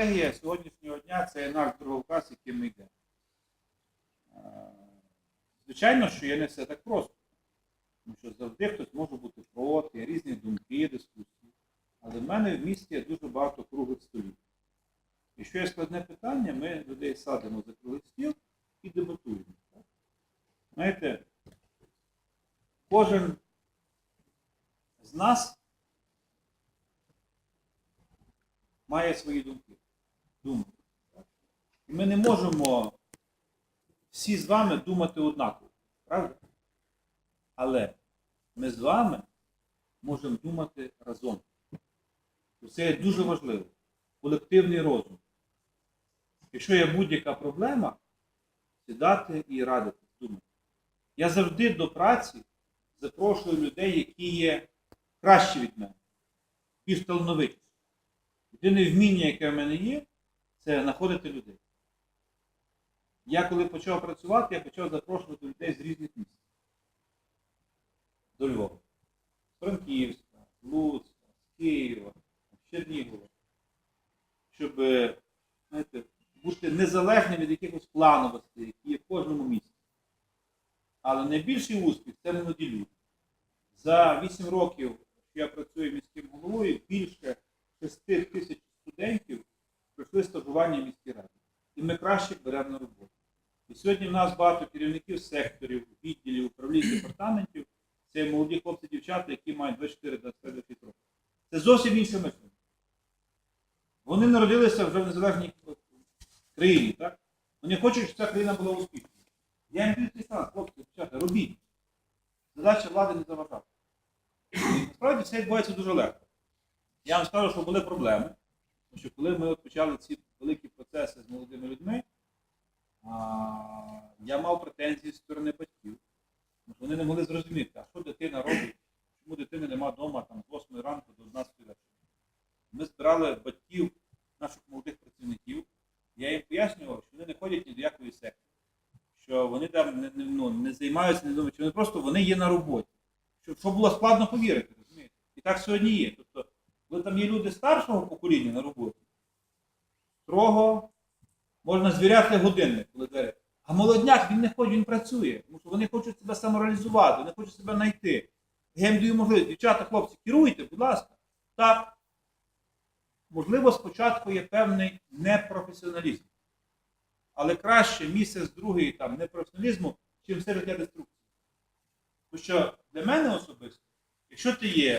стратегія сьогоднішнього дня це наш дороговказ, яким ми йдемо. Звичайно, що є не все так просто. Тому що завжди хтось може бути проти, різні думки, дискусії. Але в мене в місті є дуже багато круглих столів. Якщо є складне питання, ми людей садимо за круглий стіл і дебатуємо. Так? Знаєте, кожен з нас має свої думки. І ми не можемо всі з вами думати однаково. Правда? Але ми з вами можемо думати разом. Це є дуже важливо. Колективний розум. Якщо є будь-яка проблема, сідати і радити, думати. Я завжди до праці запрошую людей, які є кращі від мене, більш талановиті. Єдине вміння, яке в мене є, це знаходити людей. Я коли почав працювати, я почав запрошувати людей з різних міст. До Львова. З Франківська, Луцька, з Києва, з Чернігова. Щоб е, знаєте, бути незалежним від якихось плановостей, які є в кожному місті. Але найбільший успіх це молоді люди. За 8 років, що я працюю міським головою, більше 6 тисяч пройшли міській раді. І ми краще беремо на роботу. І сьогодні в нас багато керівників секторів, відділів, управлінь, департаментів. Це молоді хлопці дівчата, які мають 24 25 років. Це зовсім інше мислення. Вони народилися вже в незалежній країні, так? Вони хочуть, щоб ця країна була успішною. Я їм даю цей хлопці, дівчата, робіть. Задача влади не заважати. Насправді все відбувається дуже легко. Я вам скажу, що були проблеми. Тому що коли ми от ці великі процеси з молодими людьми, а, я мав претензії з сторони батьків. Що вони не могли зрозуміти, а що дитина робить, чому дитини нема вдома там, з 8 ранку до 11 вечора. Ми збирали батьків наших молодих працівників. Я їм пояснював, що вони не ходять ні до якої секти, що вони там не, не, ну, не займаються, не думають, що вони просто вони є на роботі. Щоб, щоб було складно повірити, розумієте? І так сьогодні є. Тобто, коли там є люди старшого покоління на роботі, строго можна звіряти годинник, коли двері. А молодняк він не хоче, він працює, тому що вони хочуть себе самореалізувати, вони хочуть себе знайти. Я їм даю можливість, дівчата, хлопці, керуйте, будь ласка. Так, можливо, спочатку є певний непрофесіоналізм. Але краще місяць другий там непрофесіоналізму, чим все життя деструкції. Тому що для мене особисто, якщо ти є